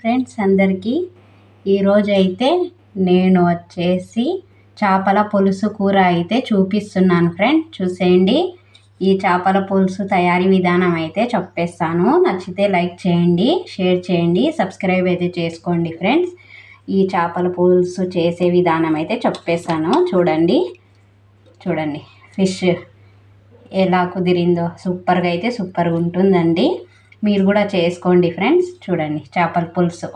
Friends అందరికీ ఈరోజు అయితే నేను వచ్చేసి చేపల పులుసు కూర అయితే చూపిస్తున్నాను ఫ్రెండ్ చూసేయండి. ఈ చేపల పులుసు తయారీ విధానం అయితే చెప్పేస్తాను. నచ్చితే లైక్ చేయండి షేర్ చేయండి సబ్స్క్రైబ్ అయితే చేసుకోండి ఫ్రెండ్స్ ఈ చేపల పులుసు చేసే విధానం అయితే చెప్పేస్తాను. చూడండి. చూడండి. ఫిష్ ఎలా కుదిరిందో సూపర్గా అయితే సూపర్గా ఉంటుందండి. మీరు కూడా చేసుకోండి ఫ్రెండ్స్. చూడండి చేపల పులుసు.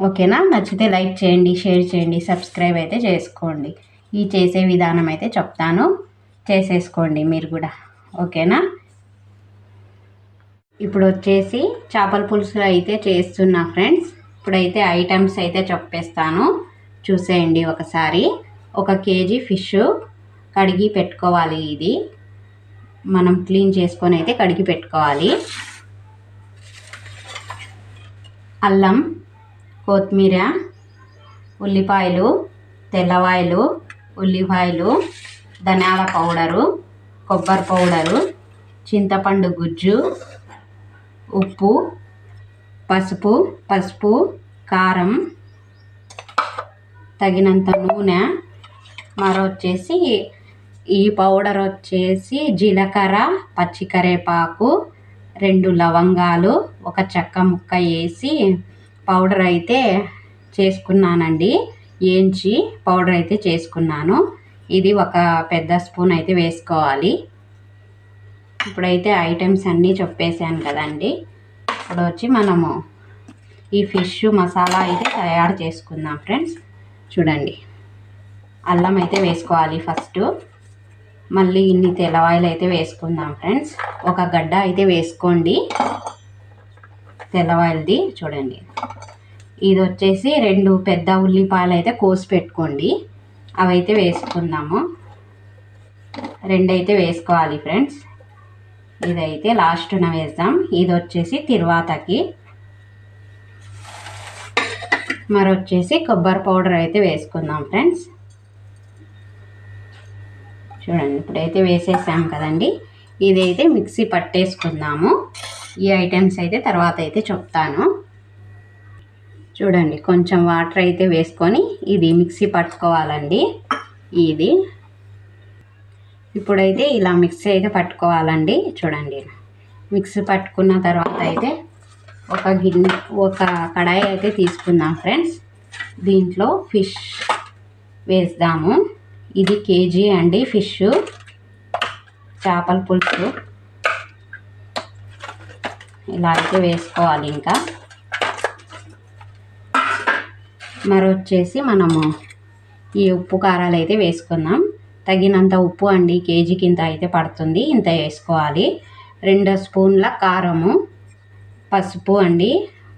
ఓకేనా? నచ్చితే లైక్ చేయండి షేర్ చేయండి సబ్స్క్రైబ్ అయితే చేసుకోండి. ఈ చేసే విధానం అయితే చెప్తాను. చేసేసుకోండి మీరు కూడా. ఓకేనా? ఇప్పుడు వచ్చేసి చేపల పులుసు అయితే చేస్తున్నా ఫ్రెండ్స్. ఇప్పుడైతే ఐటమ్స్ అయితే చెప్పేస్తాను. చూసేయండి ఒకసారి. ఒక కేజీ ఫిష్ కడిగి పెట్టుకోవాలి ఇది. మనం క్లీన్ చేసుకొని అయితే కడిగి పెట్టుకోవాలి. అల్లం కొత్తిమీర ఉల్లిపాయలు తెల్లవాయలు ఉల్లిపాయలు ధనియాల పౌడరు కొబ్బరి పౌడరు చింతపండు గుజ్జు ఉప్పు పసుపు పసుపు కారం తగినంత నూనె మరో వచ్చేసి ఈ పౌడర్ వచ్చేసి జీలకర్ర పచ్చికరేపాకు రెండు లవంగాలు ఒక చెక్క ముక్క వేసి పౌడర్ అయితే చేసుకున్నానండి. ఏంచి పౌడర్ అయితే చేసుకున్నాను. ఇది ఒక పెద్ద స్పూన్ అయితే వేసుకోవాలి. ఇప్పుడైతే ఐటమ్స్ అన్నీ చెప్పేశాను కదండి. ఇప్పుడు వచ్చి మనము ఈ ఫిష్ మసాలా అయితే తయారు చేసుకుందాం ఫ్రెండ్స్. చూడండి. అల్లం అయితే వేసుకోవాలి ఫస్ట్. మళ్ళీ ఇన్ని తెల్లవాయిలు అయితే వేసుకుందాం ఫ్రెండ్స్. ఒక గడ్డ అయితే వేసుకోండి. తెల్లవాయిలది చూడండి. ఇది వచ్చేసి రెండు పెద్ద ఉల్లిపాయలు అయితే కోసి పెట్టుకోండి. అవి అయితే వేసుకుందాము. రెండైతే వేసుకోవాలి ఫ్రెండ్స్. ఇదైతే లాస్ట్న వేద్దాం. ఇది వచ్చేసి తిరువాతకి. మరి వచ్చేసి కొబ్బరి పౌడర్ అయితే వేసుకుందాం ఫ్రెండ్స్. చూడండి ఇప్పుడైతే వేసేసాం కదండి. ఇదైతే మిక్సీ పట్టేసుకుందాము. ఈ ఐటమ్స్ అయితే తర్వాత అయితే చెప్తాను. చూడండి కొంచెం వాటర్ అయితే వేసుకొని ఇది మిక్సీ పట్టుకోవాలండి. ఇది. ఇప్పుడైతే ఇలా మిక్సీ అయితే పట్టుకోవాలండి. చూడండి మిక్సీ పట్టుకున్న తర్వాత అయితే ఒక గిన్నె ఒక కడాయి అయితే తీసుకుందాం ఫ్రెండ్స్. దీంట్లో ఫిష్ వేద్దాము. ఇది కేజీ అండి ఫిష్. చేపల పులుసు. ఇలా అయితే వేసుకోవాలి ఇంకా. మరి వచ్చేసి మనము ఈ ఉప్పు కారాలు అయితే వేసుకుందాం. తగినంత ఉప్పు అండి కేజీకి ఇంత అయితే పడుతుంది ఇంత వేసుకోవాలి. రెండు స్పూన్ల కారము పసుపు అండి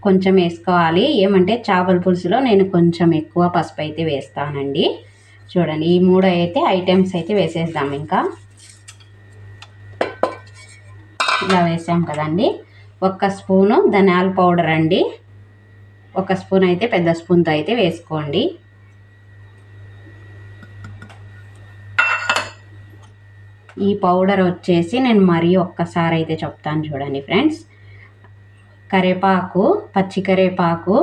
కొంచెం వేసుకోవాలి. ఏమంటే చేపల పులుసులో నేను కొంచెం ఎక్కువ పసుపు అయితే వేస్తానండి. చూడండి ఈ మూడు అయితే ఐటమ్స్ అయితే వేసేద్దాం ఇంకా. ఇలా వేసాం కదండి. ఒక్క స్పూను ధనియాల పౌడర్ అండి. ఒక స్పూన్ అయితే పెద్ద స్పూన్తో అయితే వేసుకోండి. ఈ పౌడర్ వచ్చేసి నేను మరీ ఒక్కసారి అయితే చెప్తాను చూడండి ఫ్రెండ్స్. కరేపాకు పచ్చి కరేపాకు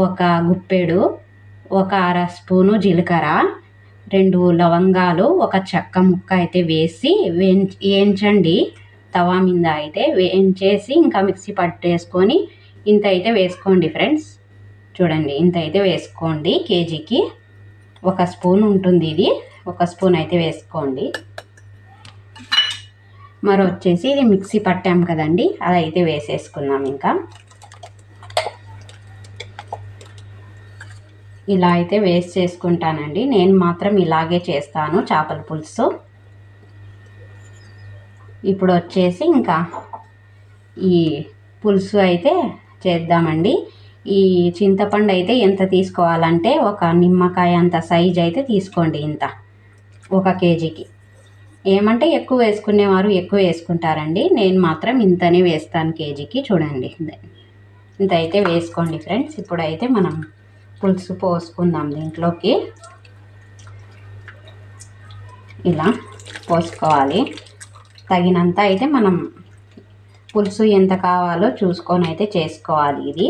ఒక గుప్పెడు ఒక అర స్పూను జీలకర్ర రెండు లవంగాలు ఒక చెక్క ముక్క అయితే వేసి వేయించి వేయించండి. తవా మీద అయితే వేయించేసి ఇంకా మిక్సీ పట్టేసుకొని ఇంత అయితే వేసుకోండి ఫ్రెండ్స్. చూడండి ఇంత అయితే వేసుకోండి కేజీకి. ఒక స్పూన్ ఉంటుంది ఇది ఒక స్పూన్ అయితే వేసుకోండి. మరి వచ్చేసి ఇది మిక్సీ పట్టాం కదండి అది అయితే వేసేసుకుందాం ఇంకా. ఇలా అయితే వేస్ట్ చేసుకుంటానండి. నేను మాత్రం ఇలాగే చేస్తాను చేపల పులుసు. ఇప్పుడు వచ్చేసి ఇంకా ఈ పులుసు అయితే చేద్దామండి. ఈ చింతపండు అయితే ఎంత తీసుకోవాలంటే ఒక నిమ్మకాయ అంత సైజ్ అయితే తీసుకోండి ఇంత. ఒక కేజీకి. ఏమంటే ఎక్కువ వేసుకునేవారు ఎక్కువ వేసుకుంటారండి. నేను మాత్రం ఇంతనే వేస్తాను కేజీకి. చూడండి. ఇంత అయితే వేసుకోండి ఫ్రెండ్స్. ఇప్పుడైతే మనం పులుసు పోసుకుందాం దీంట్లోకి. ఇలా పోసుకోవాలి. తగినంత అయితే మనం పులుసు ఎంత కావాలో చూసుకొని అయితే చేసుకోవాలి ఇది.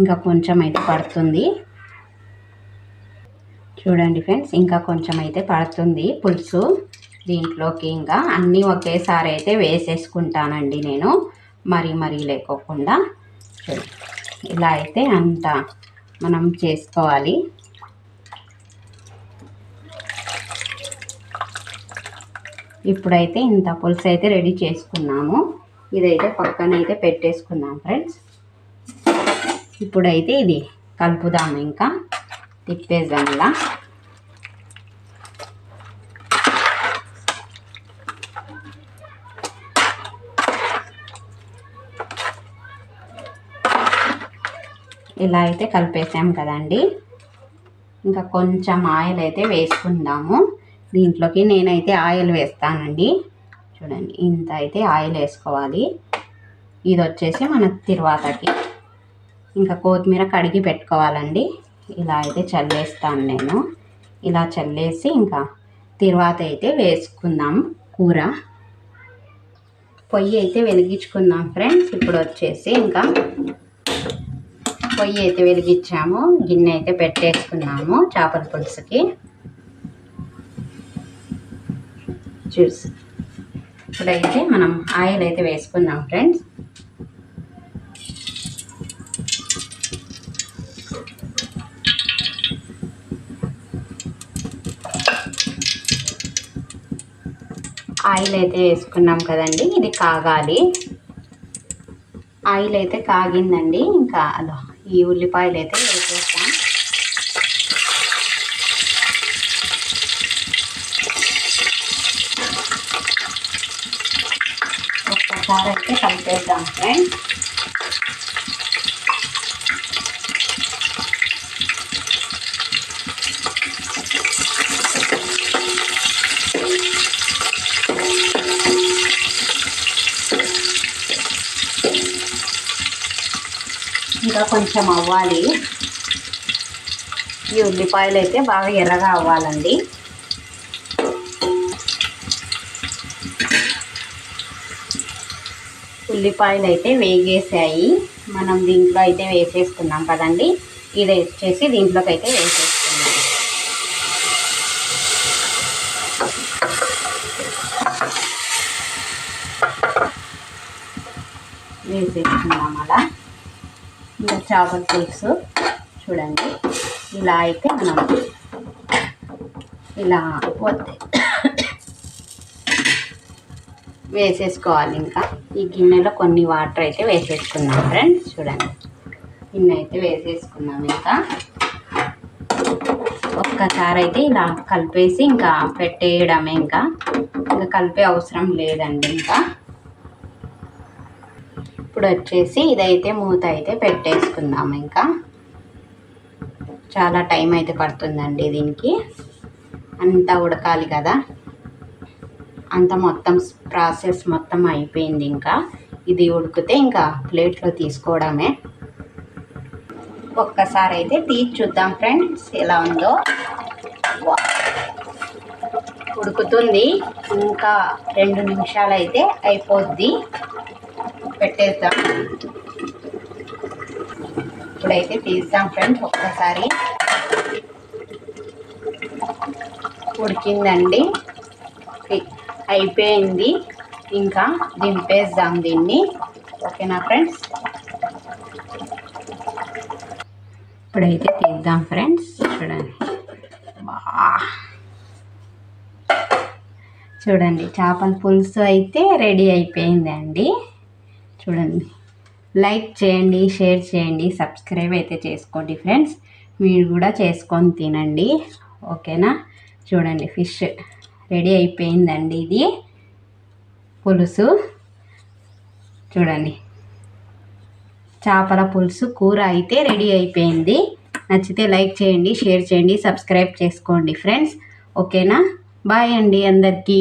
ఇంకా కొంచెం అయితే పడుతుంది. చూడండి ఫ్రెండ్స్ ఇంకా కొంచెం అయితే పడుతుంది పులుసు దీంట్లోకి. ఇంకా అన్నీ ఒకేసారి అయితే వేసేసుకుంటానండి నేను. మరీ మరీ లేకోకుండా ఇలా అయితే అంత మనం చేసుకోవాలి. ఇప్పుడైతే ఇంత పులుసు అయితే రెడీ చేసుకున్నాము. ఇదైతే పక్కన అయితే పెట్టేసుకున్నాం ఫ్రెండ్స్. ఇప్పుడైతే ఇది కలుపుదాము ఇంకా. తిప్పేద్దాం ఇలా. ఇలా అయితే కలిపేసాం కదండి. ఇంకా కొంచెం ఆయిల్ అయితే వేసుకుందాము. దీంట్లోకి నేనైతే ఆయిల్ వేస్తానండి. చూడండి ఇంత అయితే ఆయిల్ వేసుకోవాలి. ఇది వచ్చేసి మన తిరువాతకి. ఇంకా కొత్తిమీర కడిగి పెట్టుకోవాలండి. ఇలా అయితే చల్లేస్తాను నేను. ఇలా చల్లేసి ఇంకా తిరువాత అయితే వేసుకుందాం కూర. పొయ్యి అయితే వెలిగించుకుందాం ఫ్రెండ్స్. ఇప్పుడు వచ్చేసి ఇంకా పొయ్యి అయితే వెలిగించాము గిన్నె అయితే పెట్టేసుకున్నాము చేపల పులుసుకి. చూసి ఇప్పుడైతే మనం ఆయిల్ అయితే వేసుకుందాం ఫ్రెండ్స్. ఆయిల్ అయితే వేసుకున్నాం కదండి ఇది కాగాలి. ఆయిల్ అయితే కాగిందండి ఇంకా అదో ఈ ఉల్లిపాయలు అయితే వేసేస్తాం. ఒక్కసారి అయితే కలిపేద్దాం ఫ్రెండ్స్. ఇంకా కొంచెం అవ్వాలి. ఈ ఉల్లిపాయలు అయితే బాగా ఎర్రగా అవ్వాలండి. ఉల్లిపాయలు అయితే వేగేసాయి. మనం దీంట్లో అయితే వేసేసుకున్నాం కదండి. ఇది వచ్చేసి దీంట్లోకి అయితే వేసేసుకున్నాం వేసేసుకున్నాం అలా. ఇంకా చేపల పులుసు చూడండి. ఇలా అయితే మనం ఇలా వేసేసుకోవాలి ఇంకా. ఈ గిన్నెలో కొన్ని వాటర్ అయితే వేసేసుకున్నాం ఫ్రెండ్స్ చూడండి. గిన్నె అయితే వేసేసుకున్నాం ఇంకా. ఒక్కసారి అయితే ఇలా కలిపేసి ఇంకా పెట్టేయడమే ఇంకా. ఇంకా కలిపే అవసరం లేదండి ఇంకా. ఇప్పుడు వచ్చేసి ఇదైతే మూత అయితే పెట్టేసుకుందాం ఇంకా. చాలా టైం అయితే పడుతుందండి దీనికి. అంతా ఉడకాలి కదా. అంత మొత్తం ప్రాసెస్ మొత్తం అయిపోయింది ఇంకా. ఇది ఉడికితే ఇంకా ప్లేట్లో తీసుకోవడమే. ఒక్కసారి అయితే తీసి చూద్దాం ఫ్రెండ్స్ ఎలా ఉందో. ఉడుకుతుంది. ఇంకా రెండు నిమిషాలు అయితే అయిపోద్ది. పెట్టేద్దాం. ఇప్పుడైతే తీద్దాం ఫ్రెండ్స్ ఒక్కసారి. ఉడికిందండి. అయిపోయింది. ఇంకా దింపేద్దాం దీన్ని. ఓకేనా ఫ్రెండ్స్? ఇప్పుడైతే తీద్దాం ఫ్రెండ్స్ చూడండి. బా చూడండి చేపల పులుసు అయితే రెడీ అయిపోయిందండి. చూడండి. లైక్ చేయండి షేర్ చేయండి సబ్స్క్రైబ్ అయితే చేసుకోండి ఫ్రెండ్స్ మీరు కూడా చేసుకొని తినండి. ఓకేనా? చూడండి ఫిష్ రెడీ అయిపోయిందండి ఇది. పులుసు. చూడండి. చేపల పులుసు కూర అయితే రెడీ అయిపోయింది. నచ్చితే లైక్ చేయండి షేర్ చేయండి సబ్స్క్రైబ్ చేసుకోండి ఫ్రెండ్స్ ఓకేనా? బాయ్ అండి అందరికీ.